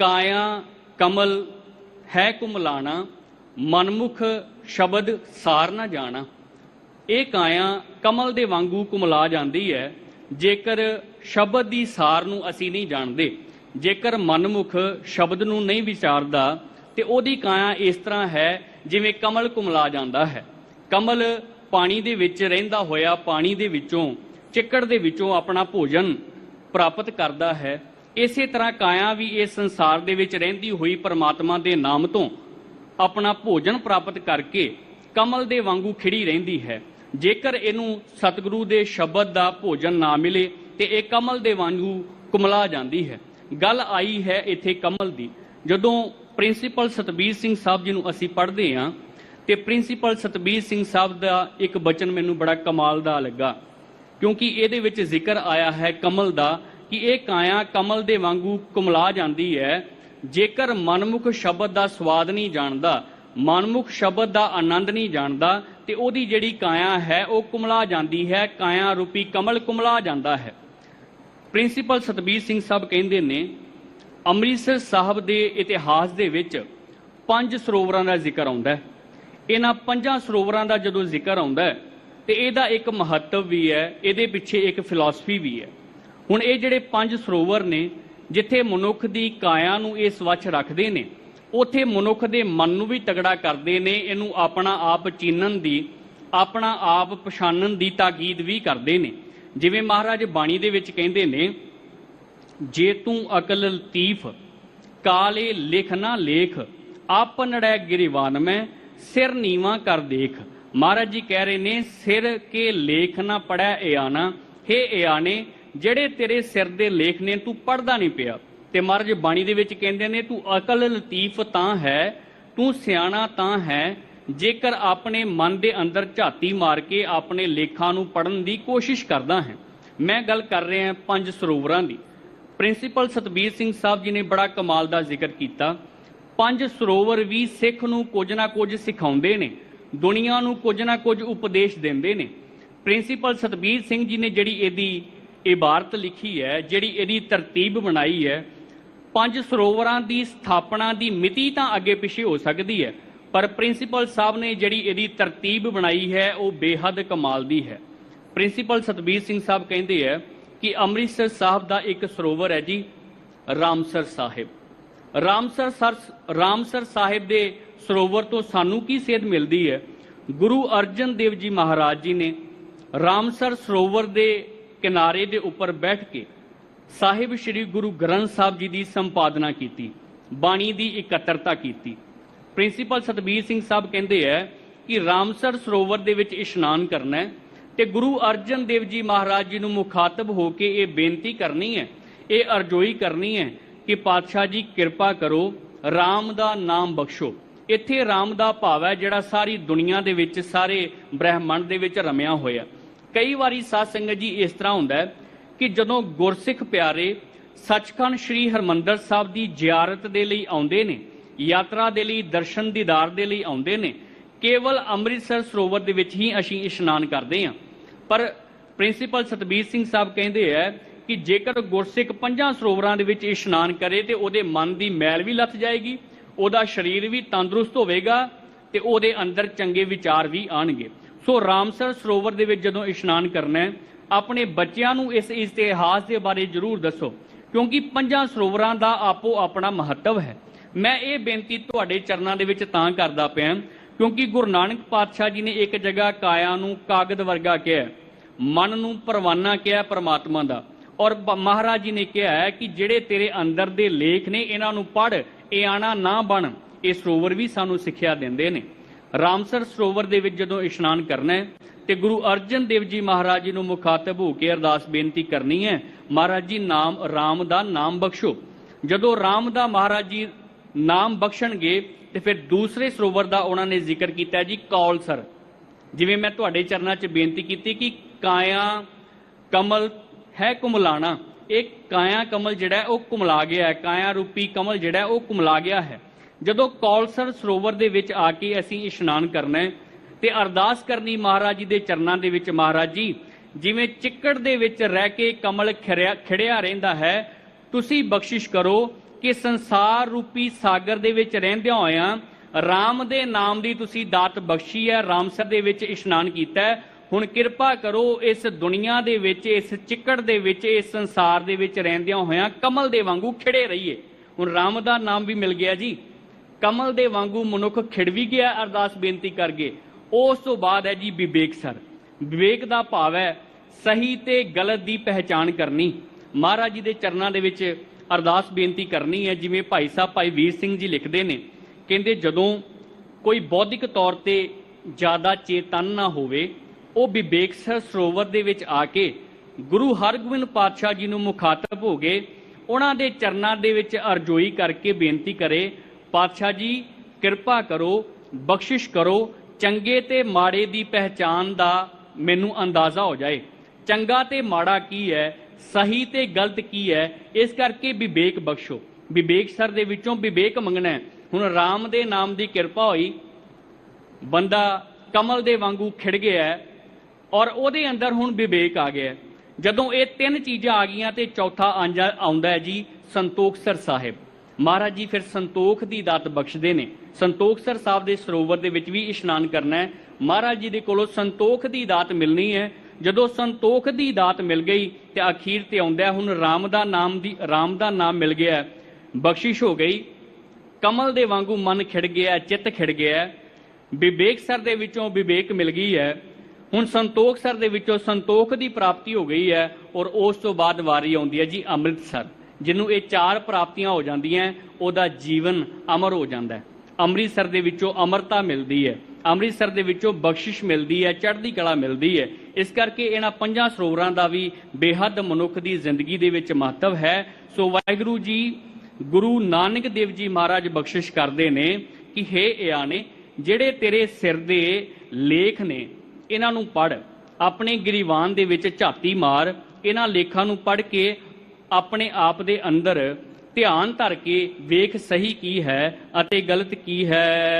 ਕਾਇਆ ਕਮਲ ਹੈ ਕੁਮਲਾਣਾ, ਮਨਮੁਖ ਸ਼ਬਦ ਸਾਰ ਨਾ ਜਾਣਾ। ਇਹ ਕਾਇਆ ਕਮਲ ਦੇ ਵਾਂਗੂ ਕੁਮਲਾ ਜਾਂਦੀ ਹੈ, ਜੇਕਰ ਸ਼ਬਦ ਦੀ ਸਾਰ ਨੂੰ ਅਸੀਂ ਨਹੀਂ ਜਾਣਦੇ, ਜੇਕਰ ਮਨਮੁਖ ਸ਼ਬਦ ਨੂੰ ਨਹੀਂ ਵਿਚਾਰਦਾ, ਤੇ ਉਹਦੀ ਕਾਇਆ ਇਸ ਤਰ੍ਹਾਂ ਹੈ ਜਿਵੇਂ ਕਮਲ ਕੁਮਲਾ ਜਾਂਦਾ ਹੈ। ਕਮਲ ਪਾਣੀ ਦੇ ਵਿੱਚ ਰਹਿੰਦਾ ਹੋਇਆ ਪਾਣੀ ਦੇ ਵਿੱਚੋਂ, ਚਿੱਕੜ ਦੇ ਵਿੱਚੋਂ ਆਪਣਾ ਭੋਜਨ ਪ੍ਰਾਪਤ ਕਰਦਾ ਹੈ ਇਸੇ ਤਰ੍ਹਾਂ ਕਾਇਆ ਵੀ ਇਸ ਸੰਸਾਰ ਦੇ ਵਿੱਚ ਰਹਿੰਦੀ ਹੋਈ ਪਰਮਾਤਮਾ ਦੇ ਨਾਮ ਤੋਂ ਆਪਣਾ ਭੋਜਨ ਪ੍ਰਾਪਤ ਕਰਕੇ ਕਮਲ ਦੇ ਵਾਂਗੂ ਖਿੜੀ ਰਹਿੰਦੀ ਹੈ। ਜੇਕਰ ਇਹਨੂੰ ਸਤਿਗੁਰੂ ਦੇ ਸ਼ਬਦ ਦਾ ਭੋਜਨ ਨਾ ਮਿਲੇ ਤੇ ਇਹ ਕਮਲ ਦੇ ਵਾਂਗੂ ਕੁਮਲਾ ਜਾਂਦੀ ਹੈ। ਗੱਲ ਆਈ ਹੈ ਇੱਥੇ ਕਮਲ ਦੀ। ਜਦੋਂ ਪ੍ਰਿੰਸੀਪਲ ਸਤਬੀਰ ਸਿੰਘ ਸਾਹਿਬ ਜੀ ਨੂੰ ਅਸੀਂ ਪੜ੍ਹਦੇ ਹਾਂ, ਤੇ ਪ੍ਰਿੰਸੀਪਲ ਸਤਬੀਰ ਸਿੰਘ ਸਾਹਿਬ ਦਾ ਇੱਕ ਬਚਨ ਮੈਨੂੰ ਬੜਾ ਕਮਾਲ ਦਾ ਲੱਗਾ, ਕਿਉਂਕਿ ਇਹਦੇ ਵਿੱਚ ਜ਼ਿਕਰ ਆਇਆ ਹੈ ਕਮਲ ਦਾ ਕਿ ਇਹ ਕਾਇਆ ਕਮਲ ਦੇ ਵਾਂਗੂ ਕੁਮਲਾ ਜਾਂਦੀ ਹੈ। ਜੇਕਰ ਮਨਮੁਖ ਸ਼ਬਦ ਦਾ ਸਵਾਦ ਨਹੀਂ ਜਾਣਦਾ, ਮਨਮੁਖ ਸ਼ਬਦ ਦਾ ਆਨੰਦ ਨਹੀਂ ਜਾਣਦਾ, ਤੇ ਉਹਦੀ ਜਿਹੜੀ ਕਾਇਆ ਹੈ, ਉਹ ਕੁਮਲਾ ਜਾਂਦੀ ਹੈ। ਕਾਇਆ ਰੂਪੀ ਕਮਲ ਕੁਮਲਾ ਜਾਂਦਾ ਹੈ। ਪ੍ਰਿੰਸੀਪਲ ਸਤਬੀਰ ਸਿੰਘ ਸਾਹਿਬ ਕਹਿੰਦੇ ਨੇ, ਅੰਮ੍ਰਿਤਸਰ ਸਾਹਿਬ ਦੇ ਇਤਿਹਾਸ ਦੇ ਵਿੱਚ ਪੰਜ ਸਰੋਵਰਾਂ ਦਾ ਜ਼ਿਕਰ ਆਉਂਦਾ ਹੈ। ਇਹਨਾਂ ਪੰਜਾਂ ਸਰੋਵਰਾਂ ਦਾ ਜਦੋਂ ਜ਼ਿਕਰ ਆਉਂਦਾ ਹੈ, ਤੇ ਇਹਦਾ ਇੱਕ ਮਹੱਤਵ ਵੀ ਹੈ, ਇਹਦੇ ਪਿੱਛੇ ਇੱਕ ਫਿਲਾਸਫੀ ਵੀ ਹੈ। ਹੁਣ ਇਹ ਜਿਹੜੇ ਪੰਜ ਸਰੋਵਰ ਨੇ, ਜਿੱਥੇ ਮਨੁੱਖ ਦੀ ਕਾਇਆ ਨੂੰ ਇਹ ਸਵੱਛ ਰੱਖਦੇ ਨੇ, ਉਥੇ ਮਨੁੱਖ ਦੇ ਮਨ ਨੂੰ ਵੀ ਤਗੜਾ ਕਰਦੇ ਨੇ, ਇਹਨੂੰ ਆਪਣਾ ਆਪ ਚੀਨਣ ਦੀ, ਆਪਣਾ ਆਪ ਪਛਾਣਨ ਦੀ ਤਾਕੀਦ ਵੀ ਕਰਦੇ ਨੇ। ਜਿਵੇਂ ਮਹਾਰਾਜ ਬਾਣੀ ਦੇ ਵਿੱਚ ਕਹਿੰਦੇ ਨੇ, ਜੇ ਤੂੰ ਅਕਲ ਲਤੀਫ, ਕਾਲੇ ਲਿਖ ਨਾ ਲੇਖ ਆਪਨੜੈ ਗਿਰਿਵਾਨ ਮੈਂ, ਸਿਰ ਨੀਵਾ ਕਰ ਦੇਖ। ਮਹਾਰਾਜ ਜੀ ਕਹਿ ਰਹੇ ਨੇ, ਸਿਰ ਕੇ ਲੇਖ ਨਾ ਪੜੈ ਇਆਨਾ ਹੇ ਇਆਨੇ ਜਿਹੜੇ ਤੇਰੇ ਸਿਰ ਦੇ ਲੇਖ ਨੇ ਤੂੰ ਪੜਦਾ ਨਹੀਂ ਪਿਆ। ਤੇ ਮਹਾਰਾਜ ਬਾਣੀ ਦੇ ਵਿੱਚ ਕਹਿੰਦੇ ਨੇ, ਤੂੰ ਅਕਲ ਲਤੀਫ ਤਾਂ ਹੈ, ਤੂੰ ਸਿਆਣਾ ਤਾਂ ਹੈ, ਜੇਕਰ ਆਪਣੇ ਮਨ ਦੇ ਅੰਦਰ ਝਾਤੀ ਮਾਰ ਕੇ ਆਪਣੇ ਲੇਖਾਂ ਨੂੰ ਪੜਨ ਦੀ ਕੋਸ਼ਿਸ਼ ਕਰਦਾ ਹੈ। ਮੈਂ ਗੱਲ ਕਰ ਰਿਹਾ ਹਾਂ ਪੰਜ ਸਰੋਵਰਾਂ ਦੀ। ਪ੍ਰਿੰਸੀਪਲ ਸਤਬੀਰ ਸਿੰਘ ਸਾਹਿਬ ਜੀ ਨੇ ਬੜਾ ਕਮਾਲ ਦਾ ਜ਼ਿਕਰ ਕੀਤਾ। ਪੰਜ ਸਰੋਵਰ ਵੀ ਸਿੱਖ ਨੂੰ ਕੁਝ ਨਾ ਕੁਝ ਸਿਖਾਉਂਦੇ ਨੇ, ਦੁਨੀਆ ਨੂੰ ਕੁਝ ਨਾ ਕੁਝ ਉਪਦੇਸ਼ ਦਿੰਦੇ ਨੇ। ਪ੍ਰਿੰਸੀਪਲ ਸਤਬੀਰ ਸਿੰਘ ਜੀ ਨੇ ਜਿਹੜੀ ਇਹਦੀ ਇਬਾਰਤ ਲਿਖੀ ਹੈ, ਜਿਹੜੀ ਇਹਦੀ ਤਰਤੀਬ ਬਣਾਈ ਹੈ, ਪੰਜ ਸਰੋਵਰਾਂ ਦੀ ਸਥਾਪਨਾ ਦੀ ਮਿਤੀ ਤਾਂ ਅੱਗੇ ਪਿੱਛੇ ਹੋ ਸਕਦੀ ਹੈ, ਪਰ ਪ੍ਰਿੰਸੀਪਲ ਸਾਹਿਬ ਨੇ ਜਿਹੜੀ ਇਹਦੀ ਤਰਤੀਬ ਬਣਾਈ ਹੈ, ਉਹ ਬੇਹੱਦ ਕਮਾਲ ਦੀ ਹੈ। ਪ੍ਰਿੰਸੀਪਲ ਸਤਬੀਰ ਸਿੰਘ ਸਾਹਿਬ ਕਹਿੰਦੇ ਹੈ ਕਿ ਅੰਮ੍ਰਿਤਸਰ ਸਾਹਿਬ ਦਾ ਇੱਕ ਸਰੋਵਰ ਹੈ ਜੀ, ਰਾਮਸਰ ਸਾਹਿਬ। ਰਾਮਸਰ ਸਰ, ਰਾਮਸਰ ਸਾਹਿਬ ਦੇ ਸਰੋਵਰ ਤੋਂ ਸਾਨੂੰ ਕੀ ਸੇਧ ਮਿਲਦੀ ਹੈ? ਗੁਰੂ ਅਰਜਨ ਦੇਵ ਜੀ ਮਹਾਰਾਜ ਜੀ ਨੇ ਰਾਮਸਰ ਸਰੋਵਰ ਦੇ ਕਿਨਾਰੇ ਦੇ ਉੱਪਰ ਬੈਠ ਕੇ ਸਾਹਿਬ ਸ੍ਰੀ ਗੁਰੂ ਗ੍ਰੰਥ ਸਾਹਿਬ ਜੀ ਦੀ ਸੰਪਾਦਨਾ ਕੀਤੀ, ਬਾਣੀ ਦੀ ਇਕੱਤਰਤਾ ਕੀਤੀ। ਪ੍ਰਿੰਸੀਪਲ ਸਤਬੀਰ ਸਿੰਘ ਸਾਹਿਬ ਕਹਿੰਦੇ ਹੈ ਕਿ ਰਾਮਸਰ ਸਰੋਵਰ ਦੇ ਵਿੱਚ ਇਸ਼ਨਾਨ ਕਰਨਾ ਹੈ ਤੇ ਗੁਰੂ ਅਰਜਨ ਦੇਵ ਜੀ ਮਹਾਰਾਜ ਜੀ ਨੂੰ ਮੁਖਾਤਬ ਹੋ ਕੇ ਇਹ ਬੇਨਤੀ ਕਰਨੀ ਹੈ, ਇਹ ਅਰਜ਼ੋਈ ਕਰਨੀ ਹੈ ਕਿ ਪਾਤਸ਼ਾਹ ਜੀ ਕਿਰਪਾ ਕਰੋ, ਰਾਮ ਦਾ ਨਾਮ ਬਖਸ਼ੋ। ਇੱਥੇ ਰਾਮ ਦਾ ਭਾਵ ਹੈ ਜਿਹੜਾ ਸਾਰੀ ਦੁਨੀਆ ਦੇ ਵਿੱਚ, ਸਾਰੇ ਬ੍ਰਹਿਮੰਡ ਦੇ ਵਿੱਚ ਰਮਿਆ ਹੋਇਆ। ਕਈ ਵਾਰੀ ਸਾਧ ਸੰਗਤ ਜੀ ਇਸ ਤਰ੍ਹਾਂ ਹੁੰਦਾ ਹੈ ਕਿ ਜਦੋਂ ਗੁਰਸਿੱਖ ਪਿਆਰੇ ਸੱਚਖੰਡ ਸ੍ਰੀ ਹਰਮੰਦਰ ਸਾਹਿਬ ਦੀ ਜ਼ਿਆਰਤ ਦੇ ਲਈ ਆਉਂਦੇ ਨੇ, ਯਾਤਰਾ ਦੇ ਲਈ, ਦਰਸ਼ਨ ਦੀਦਾਰ ਦੇ ਲਈ ਆਉਂਦੇ ਨੇ, ਕੇਵਲ ਅੰਮ੍ਰਿਤਸਰ ਸਰੋਵਰ ਦੇ ਵਿੱਚ ਹੀ ਅਸੀਂ ਇਸ਼ਨਾਨ ਕਰਦੇ ਹਾਂ। ਪਰ ਪ੍ਰਿੰਸੀਪਲ ਸਤਬੀਰ ਸਿੰਘ ਸਾਹਿਬ ਕਹਿੰਦੇ ਹੈ ਕਿ ਜੇਕਰ ਗੁਰਸਿੱਖ ਪੰਜਾਂ ਸਰੋਵਰਾਂ ਦੇ ਵਿੱਚ ਇਸ਼ਨਾਨ ਕਰੇ ਤੇ ਉਹਦੇ ਮਨ ਦੀ ਮੈਲ ਵੀ ਲੱਥ ਜਾਏਗੀ, ਉਹਦਾ ਸਰੀਰ ਵੀ ਤੰਦਰੁਸਤ ਹੋਵੇਗਾ ਤੇ ਉਹਦੇ ਅੰਦਰ ਚੰਗੇ ਵਿਚਾਰ ਵੀ ਆਣਗੇ ਸੋ ਰਾਮਸਰ ਸਰੋਵਰ ਦੇ ਵਿੱਚ ਜਦੋਂ ਇਸ਼ਨਾਨ ਕਰਨਾ ਹੈ, ਆਪਣੇ ਬੱਚਿਆਂ ਨੂੰ ਇਸ ਇਤਿਹਾਸ ਦੇ ਬਾਰੇ ਜ਼ਰੂਰ ਦੱਸੋ, ਕਿਉਂਕਿ ਪੰਜਾਂ ਸਰੋਵਰਾਂ ਦਾ ਆਪੋ ਆਪਣਾ ਮਹੱਤਵ ਹੈ। ਮੈਂ ਇਹ ਬੇਨਤੀ ਤੁਹਾਡੇ ਚਰਨਾਂ ਦੇ ਵਿੱਚ ਤਾਂ ਕਰਦਾ ਪਿਆ, ਕਿਉਂਕਿ ਗੁਰੂ ਨਾਨਕ ਪਾਤਸ਼ਾਹ ਜੀ ਨੇ ਇੱਕ ਜਗ੍ਹਾ ਕਾਇਆ ਨੂੰ ਕਾਗਦ ਵਰਗਾ ਕਿਹਾ ਮਨ ਨੂੰ ਪਰਵਾਨਾ ਕਿਹਾ ਪ੍ਰਮਾਤਮਾ ਦਾ, ਔਰ ਮਹਾਰਾਜ ਜੀ ਨੇ ਕਿਹਾ ਹੈ ਕਿ ਜਿਹੜੇ ਤੇਰੇ ਅੰਦਰ ਦੇ ਲੇਖ ਨੇ, ਇਹਨਾਂ ਨੂੰ ਪੜ੍ਹ, ਇਹ ਆਣਾ ਨਾ ਬਣ, ਇਹ ਸਰੋਵਰ ਵੀ ਸਾਨੂੰ ਸਿੱਖਿਆ ਦਿੰਦੇ ਨੇ। ਰਾਮਸਰ ਸਰੋਵਰ ਦੇ ਵਿੱਚ ਜਦੋਂ ਇਸ਼ਨਾਨ ਕਰਨਾ ਹੈ ਤੇ ਗੁਰੂ ਅਰਜਨ ਦੇਵ ਜੀ ਮਹਾਰਾਜ ਜੀ ਨੂੰ ਮੁਖਾਤਬ ਹੋ ਕੇ ਅਰਦਾਸ ਬੇਨਤੀ ਕਰਨੀ ਹੈ, ਮਹਾਰਾਜ ਜੀ ਨਾਮ RAM ਦਾ ਨਾਮ ਬਖਸ਼ੋ। ਜਦੋਂ RAM ਦਾ ਮਹਾਰਾਜ ਜੀ ਨਾਮ ਬਖਸ਼ਣਗੇ ਤੇ ਫਿਰ ਦੂਸਰੇ ਸਰੋਵਰ ਦਾ ਉਹਨਾਂ ਨੇ ਜ਼ਿਕਰ ਕੀਤਾ ਹੈ ਜੀ, ਕੌਲਸਰ। ਜਿਵੇਂ ਮੈਂ ਤੁਹਾਡੇ ਚਰਨਾਂ 'ਚ ਬੇਨਤੀ ਕੀਤੀ ਕਿ ਕਾਇਆ ਕਮਲ ਹੈ ਕੁਮਲਾਣਾ। ਇਹ ਕਾਇਆ ਕਮਲ ਜਿਹੜਾ ਉਹ ਕੁਮਲਾ ਗਿਆ ਹੈ, ਕਾਇਆ ਰੂਪੀ ਕਮਲ ਜਿਹੜਾ ਉਹ ਕੁਮਲਾ ਗਿਆ ਹੈ। ਜਦੋਂ ਕੌਲਸਰ ਸਰੋਵਰ ਦੇ ਵਿੱਚ ਆ ਕੇ ਅਸੀਂ ਇਸ਼ਨਾਨ ਕਰਨਾ ਹੈ ਤੇ ਅਰਦਾਸ ਕਰਨੀ ਮਹਾਰਾਜ ਜੀ ਦੇ ਚਰਨਾਂ ਦੇ ਵਿੱਚ, ਮਹਾਰਾਜ ਜੀ, ਜਿਵੇਂ ਚਿੱਕੜ ਦੇ ਵਿੱਚ ਰਹਿ ਕੇ ਕਮਲ ਖਿੜਿਆ ਖਿੜਿਆ ਰਹਿੰਦਾ ਹੈ, ਤੁਸੀਂ ਬਖਸ਼ਿਸ਼ ਕਰੋ ਕਿ ਸੰਸਾਰ ਰੂਪੀ ਸਾਗਰ ਦੇ ਵਿੱਚ ਰਹਿੰਦਿਆਂ ਹੋਇਆਂ ਰਾਮ ਦੇ ਨਾਮ ਦੀ ਤੁਸੀਂ ਦਾਤ ਬਖਸ਼ੀ ਹੈ ਰਾਮਸਰ ਦੇ ਵਿੱਚ ਇਸ਼ਨਾਨ ਕੀਤਾ ਹੈ। ਹੁਣ ਕਿਰਪਾ ਕਰੋ ਇਸ ਦੁਨੀਆ ਦੇ ਵਿੱਚ, ਇਸ ਚਿੱਕੜ ਦੇ ਵਿੱਚ, ਇਸ ਸੰਸਾਰ ਦੇ ਵਿੱਚ ਰਹਿੰਦਿਆਂ ਹੋਇਆਂ ਕਮਲ ਦੇ ਵਾਂਗੂ ਖਿੜੇ ਰਹੀਏ। ਹੁਣ ਰਾਮ ਦਾ ਨਾਮ ਵੀ ਮਿਲ ਗਿਆ ਜੀ। ਕਮਲ ਦੇ ਵਾਂਗੂ ਮਨੁੱਖ ਖਿੜ ਵੀ ਗਿਆ, ਅਰਦਾਸ ਬੇਨਤੀ ਕਰਗੇ ਉਸ ਤੋਂ ਬਾਅਦ ਹੈ ਜੀ ਵਿਵੇਕ ਸਰ। ਵਿਵੇਕ ਦਾ ਭਾਵ ਹੈ, ਸਹੀ ਤੇ ਗਲਤ ਦੀ ਪਹਿਚਾਣ ਕਰਨੀ। ਮਹਾਰਾਜ ਜੀ ਦੇ ਚਰਨਾਂ ਦੇ ਵਿੱਚ ਅਰਦਾਸ ਬੇਨਤੀ ਕਰਨੀ ਹੈ, ਜਿਵੇਂ ਭਾਈ ਸਾਹਿਬ, ਭਾਈ ਵੀਰ ਸਿੰਘ ਜੀ ਲਿਖਦੇ ਨੇ। ਕਹਿੰਦੇ, ਜਦੋਂ ਕੋਈ ਬੌਧਿਕ ਤੌਰ ਤੇ ਜ਼ਿਆਦਾ ਚੇਤਨ ਨਾ ਹੋਵੇ, ਉਹ ਵਿਵੇਕ ਸਰੋਵਰ ਦੇ ਵਿੱਚ ਆ ਕੇ ਗੁਰੂ ਹਰਗੋਬਿੰਦ ਪਾਤਸ਼ਾਹ ਜੀ ਨੂੰ ਮੁਖਾਤਬ ਹੋ ਗਏ ਉਹਨਾਂ ਦੇ ਚਰਨਾਂ ਦੇ ਵਿੱਚ ਅਰਜ਼ੋਈ ਕਰਕੇ ਬੇਨਤੀ ਕਰੇ ਪਾਤਸ਼ਾਹ ਜੀ, ਕਿਰਪਾ ਕਰੋ, ਬਖਸ਼ਿਸ਼ ਕਰੋ, ਚੰਗੇ ਤੇ ਮਾੜੇ ਦੀ ਪਹਿਚਾਨ ਦਾ ਮੈਨੂੰ ਅੰਦਾਜ਼ਾ ਹੋ ਜਾਏ। ਚੰਗਾ ਤੇ ਮਾੜਾ ਕੀ ਹੈ, ਸਹੀ ਤੇ ਗਲਤ ਕੀ ਹੈ, ਇਸ ਕਰਕੇ ਵਿਵੇਕ ਬਖਸ਼ੋ। ਵਿਵੇਕ ਸਰ ਦੇ ਵਿੱਚੋਂ ਵਿਵੇਕ ਮੰਗਣਾ ਹੁਣ RAM ਦੇ ਨਾਮ ਦੀ ਕਿਰਪਾ ਹੋਈ, ਬੰਦਾ ਕਮਲ ਦੇ ਵਾਂਗੂ ਖਿੜ ਗਿਆ ਹੈ ਔਰ ਉਹਦੇ ਅੰਦਰ ਹੁਣ ਵਿਵੇਕ ਆ ਗਿਆ ਜਦੋਂ ਇਹ ਤਿੰਨ ਚੀਜ਼ਾਂ ਆ ਗਈਆਂ ਤੇ ਚੌਥਾ ਆਂਜਾ ਆਉਂਦਾ ਹੈ ਜੀ, ਸੰਤੋਖ ਸਰ ਸਾਹਿਬ। ਮਹਾਰਾਜ ਜੀ ਫਿਰ ਸੰਤੋਖ ਦੀ ਦਾਤ ਬਖਸ਼ਦੇ ਨੇ। ਸੰਤੋਖਸਰ ਸਾਹਿਬ ਦੇ ਸਰੋਵਰ ਦੇ ਵਿੱਚ ਵੀ ਇਸ਼ਨਾਨ ਕਰਨਾ ਹੈ। ਮਹਾਰਾਜ ਜੀ ਦੇ ਕੋਲੋਂ ਸੰਤੋਖ ਦੀ ਦਾਤ ਮਿਲਣੀ ਹੈ। ਜਦੋਂ ਸੰਤੋਖ ਦੀ ਦਾਤ ਮਿਲ ਗਈ ਤੇ ਅਖੀਰ ਤੇ ਆਉਂਦਾ ਹੁਣ ਰਾਮ ਦਾ ਨਾਮ ਦੀ ਰਾਮ ਦਾ ਨਾਮ ਮਿਲ ਗਿਆ ਬਖਸ਼ਿਸ਼ ਹੋ ਗਈ। ਕਮਲ ਦੇ ਵਾਂਗੂ ਮਨ ਖਿੜ ਗਿਆ ਚਿੱਤ ਖਿੜ ਗਿਆ ਵਿਵੇਕ ਸਰ ਦੇ ਵਿੱਚੋਂ ਵਿਵੇਕ ਮਿਲ ਗਈ ਹੈ। ਹੁਣ ਸੰਤੋਖ ਸਰ ਦੇ ਵਿੱਚੋਂ ਸੰਤੋਖ ਦੀ ਪ੍ਰਾਪਤੀ ਹੋ ਗਈ ਹੈ ਔਰ ਉਸ ਤੋਂ ਬਾਅਦ ਵਾਰੀ ਆਉਂਦੀ ਹੈ ਜੀ ਅੰਮ੍ਰਿਤਸਰ। ਜਿਹਨੂੰ ਇਹ ਚਾਰ ਪ੍ਰਾਪਤੀਆਂ ਹੋ ਜਾਂਦੀਆਂ ਉਹਦਾ ਜੀਵਨ ਅਮਰ ਹੋ ਜਾਂਦਾ ਹੈ। ਅੰਮ੍ਰਿਤਸਰ ਦੇ ਵਿੱਚੋਂ ਅਮਰਤਾ ਮਿਲਦੀ ਹੈ। ਅੰਮ੍ਰਿਤਸਰ ਦੇ ਵਿੱਚੋਂ ਬਖਸ਼ਿਸ਼ ਮਿਲਦੀ ਹੈ, ਚੜ੍ਹਦੀ ਕਲਾ ਮਿਲਦੀ ਹੈ। ਇਸ ਕਰਕੇ ਇਹਨਾਂ ਪੰਜਾਂ ਸਰੋਵਰਾਂ ਦਾ ਵੀ ਬੇਹੱਦ ਮਨੁੱਖ ਦੀ ਜ਼ਿੰਦਗੀ ਦੇ ਵਿੱਚ ਮਹੱਤਵ ਹੈ। ਸੋ ਵਾਹਿਗੁਰੂ ਜੀ, ਗੁਰੂ ਨਾਨਕ ਦੇਵ ਜੀ ਮਹਾਰਾਜ ਬਖਸ਼ਿਸ਼ ਕਰਦੇ ਨੇ ਕਿ ਹੇ ਇਆਨੇ ਜਿਹੜੇ ਤੇਰੇ ਸਿਰ ਦੇ ਲੇਖ ਨੇ, ਇਹਨਾਂ ਨੂੰ ਪੜ ਆਪਣੇ ਗਰੀਵਾਨ ਦੇ ਵਿੱਚ ਝਾਤੀ ਮਾਰ, ਇਹਨਾਂ ਲੇਖਾਂ ਨੂੰ ਪੜ ਕੇ ਆਪਣੇ ਆਪ ਦੇ ਅੰਦਰ ਧਿਆਨ ਧਰ ਕੇ ਵੇਖ ਸਹੀ ਕੀ ਹੈ ਅਤੇ ਗਲਤ ਕੀ ਹੈ।